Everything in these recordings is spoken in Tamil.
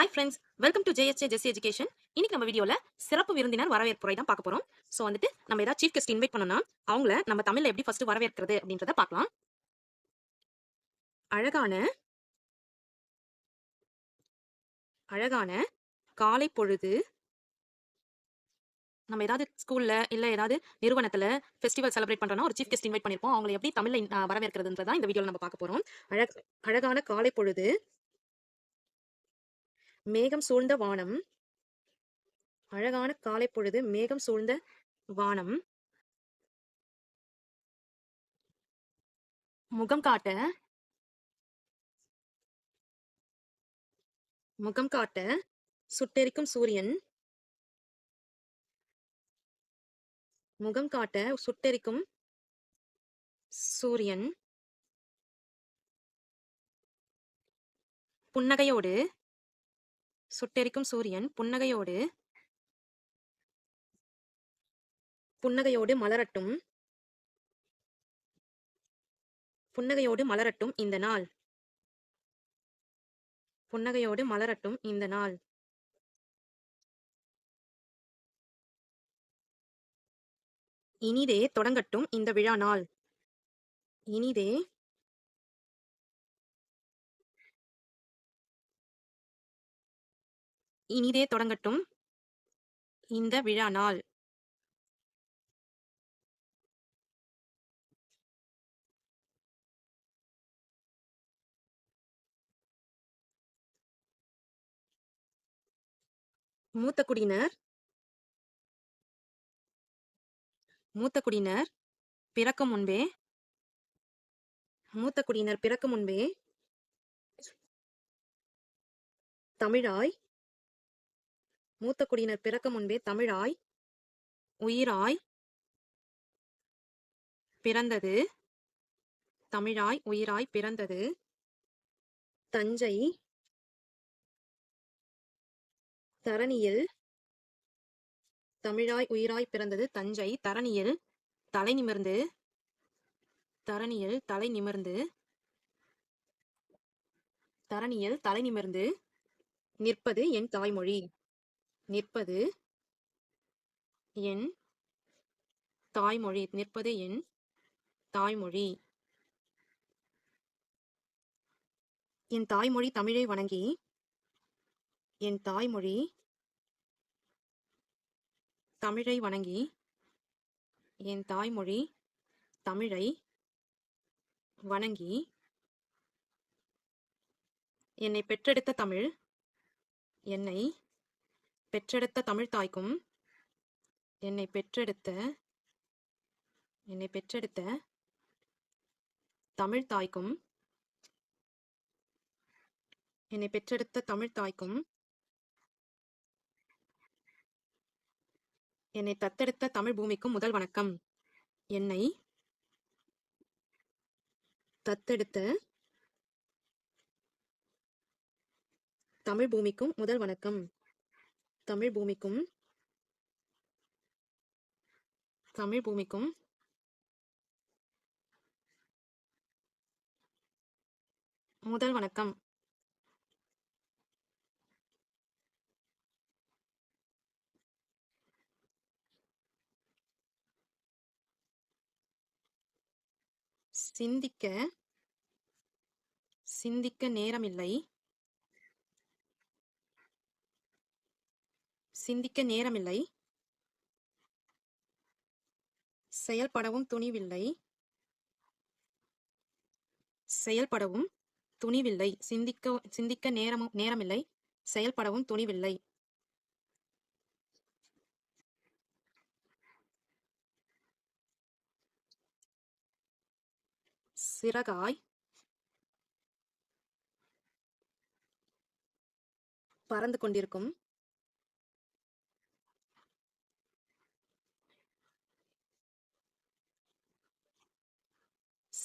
Hi friends welcome to JSA Jess education இன்னைக்கு நம்ம வீடியோல சிறப்பு விருந்தினர் வரவேற்புரை தான் பார்க்க போறோம். ஸோ வந்துட்டு நம்ம ஏதாவது சீஃப் கெஸ்ட் இன்வைட் பண்ணோம்னா அவங்கள நம்ம தமிழ்ல எப்படி ஃபர்ஸ்ட் வரவேற்கிறது அப்படின்றத பார்க்கலாம். அழகான அழகான காலை பொழுது நம்ம ஏதாவது ஸ்கூல்ல இல்ல ஏதாவது நிறுவனத்துல ஃபெஸ்டிவல் செலிப்ரேட் பண்றோம்னா ஒரு சீஃப் கெஸ்ட் இன்வைட் பண்ணிருப்போம். அவங்களை எப்படி தமிழ்ல வரவேற்கிறதுன்றதான் இந்த வீடியோல நம்ம பார்க்க போறோம். அழக அழகான காலை பொழுது மேகம் சூழ்ந்த வானம். அழகான காலை பொழுது மேகம் சூழ்ந்த வானம். முகம் காட்ட. முகம் காட்ட. சுட்டெரிக்கும் சூரியன். முகம் காட்ட. சுட்டெரிக்கும் சூரியன். புன்னகையோடு. சுட்டெரிக்கும் சூரியன் புன்னகையோடு புன்னகையோடு மலரட்டும். புன்னகையோடு மலரட்டும் இந்த நாள். புன்னகையோடு மலரட்டும் இந்த நாள். இனிதே தொடங்கட்டும் இந்த விழா நாள். இனிதே இனிதே தொடங்கட்டும். இந்த விழா நாள். மூத்த குடியினர். மூத்த குடியினர் பிறக்கும் முன்பே. மூத்த குடியினர் பிறக்கும் முன்பே. தமிழாய். மூத்த குடியினர் பிறக்க முன்பே தமிழாய் உயிராய் பிறந்தது. தமிழாய் உயிராய் பிறந்தது. தஞ்சை தரணியில் தமிழாய் உயிராய் பிறந்தது. தஞ்சை தரணியில் தலை நிமிர்ந்து தரணியில் தலை நிமிர்ந்து தரணியில் தலை நிமிர்ந்து நிற்பது என் தாய்மொழி. நிற்பது என் தாய்மொழி. நிற்பது என் தாய்மொழி. என் தாய்மொழி தமிழை வணங்கி என் தாய்மொழி தமிழை வணங்கி என் தாய்மொழி தமிழை வணங்கி என்னை பெற்றெடுத்த தமிழ் என்னை பெற்றெடுத்த தமிழ் தாய்க்கும் என்னை பெற்றெடுத்த என்னை பெற்றெடுத்த தமிழ் தாய்க்கும் என்னை பெற்றெடுத்த தமிழ் தாய்க்கும் என்னை தத்தெடுத்த தமிழ் பூமிக்கும் முதல் வணக்கம். என்னை தத்தெடுத்த தமிழ் பூமிக்கும் முதல் வணக்கம். தமிழ் பூமிக்கும் தமிழ் பூமிக்கும் முதல் வணக்கம். சிந்திக்க சிந்திக்க நேரமில்லை. சிந்திக்க நேரமில்லை. செயல்படவும் துணிவில்லை. செயல்படவும் துணிவில்லை. சிந்திக்க சிந்திக்க நேரமும் நேரமில்லை. செயல்படவும் துணிவில்லை. சிறகாய். பறந்து கொண்டிருக்கும்.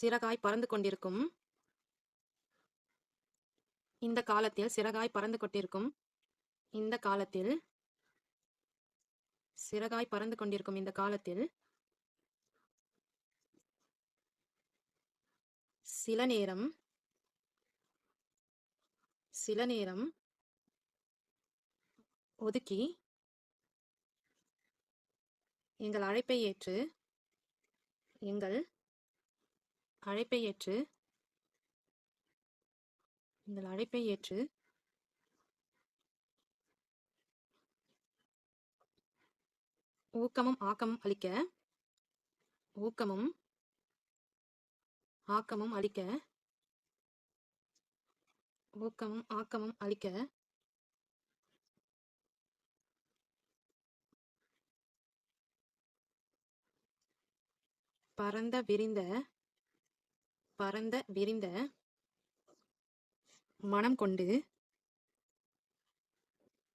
சிறகாய் பறந்து கொண்டிருக்கும். இந்த காலத்தில் சிறகாய் பறந்து கொண்டிருக்கும். இந்த காலத்தில் சிறகாய் பறந்து கொண்டிருக்கும். இந்த காலத்தில் சில நேரம் சில நேரம் ஒதுக்கி எங்கள் அழைப்பை ஏற்று எங்கள் அழைப்பை ஏற்று எங்கள் அழைப்பை ஏற்று ஊக்கமும் ஆக்கமும் அளிக்க ஊக்கமும் ஆக்கமும் அளிக்க ஊக்கமும் ஆக்கமும் அளிக்க பரந்த விரிந்த பரந்த விரிந்த மனம் கொண்டு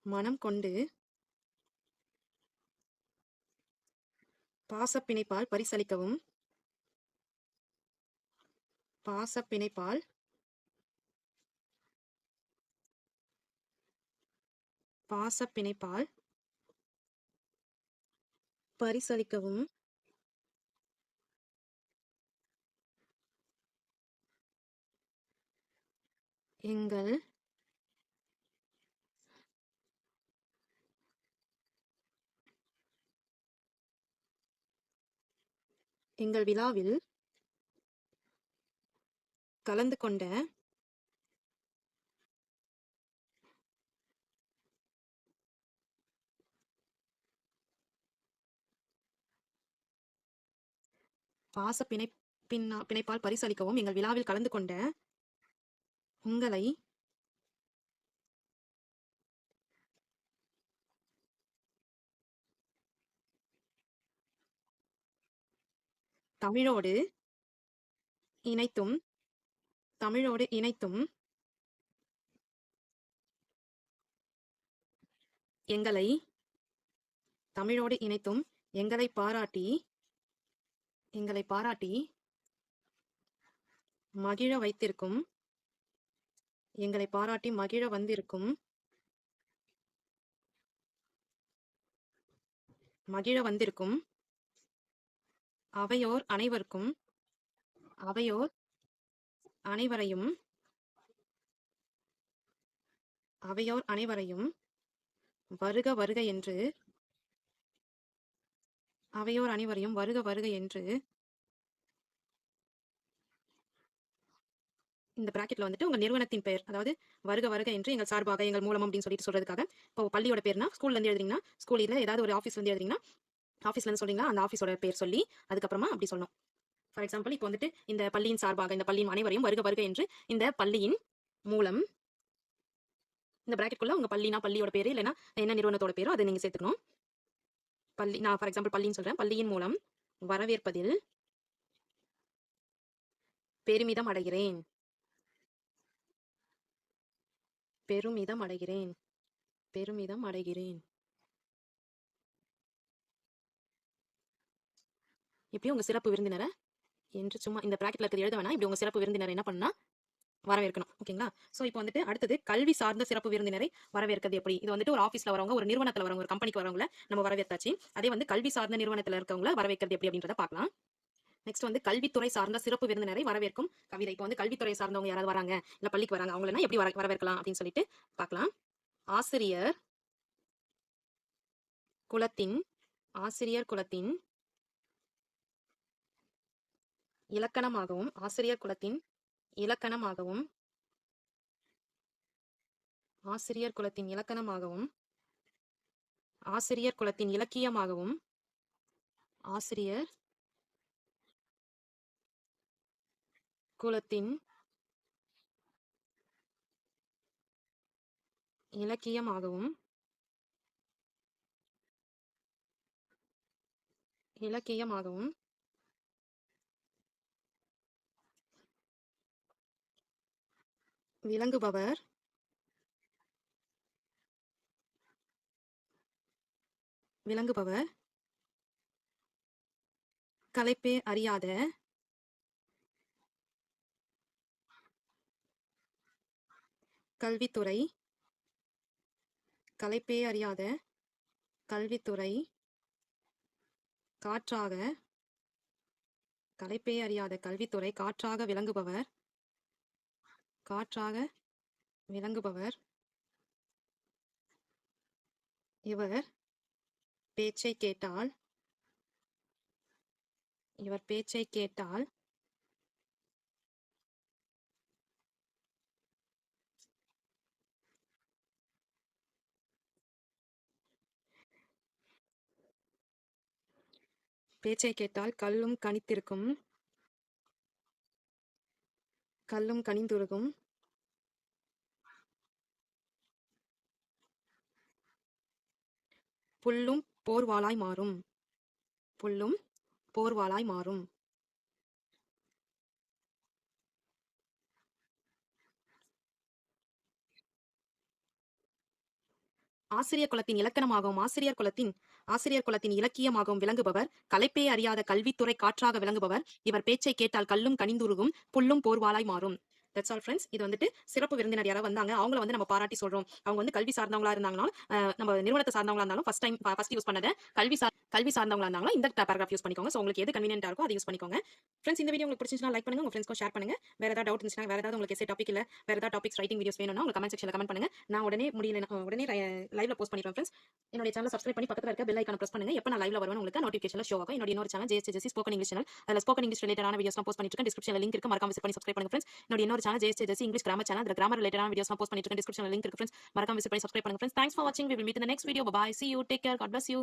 மனம் கொண்டு பாசப்பிணைப்பால் பரிசளிக்கவும். பாசப்பிணைப்பால் பாசப்பிணைப்பால் பரிசளிக்கவும். எங்கள் எங்கள் விழாவில் கலந்து கொண்ட பாச பிணை பின்னா பிணைப்பால் பரிசளிக்கவும் எங்கள் விழாவில் கலந்து கொண்ட உங்களை தமிழோடு இணைத்தும் தமிழோடு இணைத்தும் எங்களை தமிழோடு இணைத்தும் எங்களை பாராட்டி எங்களை பாராட்டி மகிழ வைத்திருக்கும் எங்களை பாராட்டி மகிழ வந்திருக்கும். மகிழ வந்திருக்கும். அவையோர் அனைவருக்கும் அவையோர் அனைவரையும் அவையோர் அனைவரையும் வருக வருக என்று அவையோர் அனைவரையும் வருக வருக என்று இந்த பிராக்கெட்ல வந்துட்டு உங்க நிறுவனத்தின் பெயர் அதாவது வருக வருக என்று எங்கள் சார்பாக எங்கள் மூலம் அப்படின்னு சொல்லிட்டு சொல்றதுக்காக இப்போ பள்ளியோட பேர்னா ஸ்கூல்ல இருந்து எழுதுறீங்கன்னா ஸ்கூல்ல ஏதாவது ஒரு ஆஃபீஸ்ல இருந்து எழுதுறீங்கன்னா ஆஃபீஸ்ல இருந்து சொல்றீங்களா? அந்த ஆஃபீஸோட பேர் சொல்லி அதுக்கப்புறமா அப்படி சொல்லணும். ஃபார் எக்ஸாம்பிள் இப்போ வந்துட்டு இந்த பள்ளியின் சார்பாக இந்த பள்ளியின் அனைவரையும் வருக வருக என்று இந்த பள்ளியின் மூலம் இந்த பிராக்கெட்குள்ள உங்க பள்ளினா பள்ளியோட பேரு இல்லைன்னா என்ன நிறுவனத்தோட பேரோ அதை நீங்க சேர்த்துக்கணும். பள்ளி நான் ஃபார் எக்ஸாம்பிள் பள்ளின்னு சொல்றேன். பள்ளியின் மூலம் வரவேற்பதில் பெருமிதம் அடைகிறேன். பெருமிதம் அடைகிறேன். பெருமிதம் அடைகிறேன். இப்படி உங்க சிறப்பு விருந்தினரை என்று சும்மா இந்த ப்ராக்கெட்ல இருக்கிறது எழுத வேணாம். இப்படி உங்க சிறப்பு விருந்தினர் என்ன பண்ணா வரவேற்கணும். ஓகேங்களா சோ இப்போ வந்துட்டு அடுத்தது கல்வி சார்ந்த சிறப்பு விருந்தினரை வரவேற்கிறது எப்படி? இது வந்துட்டு ஒரு ஆஃபீஸ்ல வரவங்க ஒரு நிறுவனத்துல வரவங்க ஒரு கம்பெனிக்கு வரவங்கள நம்ம வரவேற்றாச்சு. அதே வந்து கல்வி சார்ந்த நிறுவனத்துல இருக்கவங்கள வரவேற்கிறது எப்படி அப்படின்றத பார்க்கலாம். நெக்ஸ்ட் வந்து கல்வித்துறை சார்ந்த சிறப்பு விருந்தினரை வரவேற்கும். கவிதை. இப்போ வந்து கல்வித்துறை சார்ந்தவங்க யாராவது வராங்க இல்ல பள்ளிக்கு வராங்க அவங்கள எப்படி வர வரவேற்கலாம் அப்படின்னு சொல்லிட்டு பார்க்கலாம் ஆசிரியர் குலத்தின் ஆசிரியர் குலத்தின் இலக்கணமாகவும் ஆசிரியர் குலத்தின் இலக்கணமாகவும் ஆசிரியர் குலத்தின் இலக்கணமாகவும் ஆசிரியர் குலத்தின் இலக்கியமாகவும் ஆசிரியர் குலத்தின் இலக்கியமாகவும் இலக்கியமாகவும் விளங்குபவர் விளங்குபவர் கலைப்பே அறியாத கல்வித்துறை கலைப்பே அறியாத கல்வித்துறை காற்றாக கலைப்பே அறியாத கல்வித்துறை காற்றாக விளங்குபவர் காற்றாக விளங்குபவர். இவர் பேச்சை கேட்டால் இவர் பேச்சை கேட்டால் பேச்சை கேட்டால் கல்லும் கனித்திருக்கும் கல்லும் கனிந்துருகும் புல்லும் போர்வாளாய் மாறும். புல்லும் போர்வாளாய் மாறும். ஆசிரியர் குலத்தின் இலக்கணமாகவும் ஆசிரியர் குலத்தின் ஆசிரியர் குலத்தின் இலக்கியமாகவும் விளங்குபவர் கலைப்பே அறியாத கல்வித்துறை காற்றாக விளங்குபவர். இவர் பேச்சை கேட்டால் கல்லும் கனிந்துருகும் புல்லும் போர்வாலாய் மாறும். தட்ஸ் ஆல் ஃப்ரெண்ட்ஸ் இது வந்துட்டு சிறப்பு விருந்தினர் யாராவது வந்தாங்க. அவங்கள வந்து நம்ம பாராட்டி சொல்றோம். அவங்க வந்து கல்வி சார்ந்தவங்களா இருந்தாங்கன்னா நம்ம நிறுவனத்தை சார்ந்தவங்களா இருந்தாலும் ஃபர்ஸ்ட் டைம் ஃபர்ஸ்ட் யூஸ் பண்ணத கல்வி சார் கல்வி சார்ந்தவங்களா இருந்தாலும் இந்த பேராகிராஃப் யூஸ் பண்ணிக்கோங்க. ஸோ உங்களுக்கு எது கன்வீனியன்ட்டா இருக்கோ அதை யூஸ் பண்ணிக்கோங்க. ஃப்ரெண்ட்ஸ் இந்த வீடியோ உங்களுக்கு பிடிச்சிருந்தா லைக் பண்ணுங்க. உங்க ஃப்ரெண்ட்ஸ்க்கும் ஷேர் பண்ணுங்க. வேற ஏதாவது டவுட் இருந்துச்சுன்னா வேற ஏதாவது உங்களுக்கு எஸ்ஏ டாபிக் இல்லை வேற ஏதாவது டாபிக்ஸ் ரைட்டிங் வீடியோஸ் வேணும்னா உங்களுக்கு கமெண்ட் செக்ஷன்ல கமெண்ட் பண்ணுங்க. நான் உடனே முடியல உடனே லைவ்ல போஸ்ட் பண்ணிடுவேன் ஃப்ரெண்ட்ஸ் என்னோட சேனல் சப்ஸ்கிரைப் பண்ணி பக்கத்தில் இருக்க பெல் ஐக்கான பிரஸ் பண்ணுங்க. எப்போ நான் லைவ்ல வருவேன் உங்களுக்கு நோட்டிஃபிகேஷன் ஷோ ஆகும். என்னோட இன்னொரு channel JS JC spoken English channel அதில் ஸ்போக்கன் இங்கிலீஷ் ரிலேட்டடான வீடியோஸ் போஸ்ட் பண்ணிட்டு இருக்கேன். டிஸ்கிரிப்ஷன் லிங்க் இருக்கு. மறக்காம விசிட் பண்ணி சப்ஸ்கிரைப் பண்ணுங்க ஃப்ரெண்ட்ஸ் என்னோட இன்னொரு channel JS ஜெஸ் English grammar channel அதில் கிராமர் ரிலேட்டடான வீடியோஸ் போஸ்ட் பண்ணிட்டு இருக்கேன் டிஸ்கிரிப்ஷன் லிங்க் இருக்கு ஃப்ரெண்ட்ஸ் மறக்காம விசிட் பண்ணி சப்ஸ்கிரைப் பண்ணுங்க ஃப்ரெண்ட்ஸ் தேங்க்ஸ் ஃபார் வாட்சிங் வி வில் மீட் இந்த next video bye see you take care God bless you